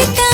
널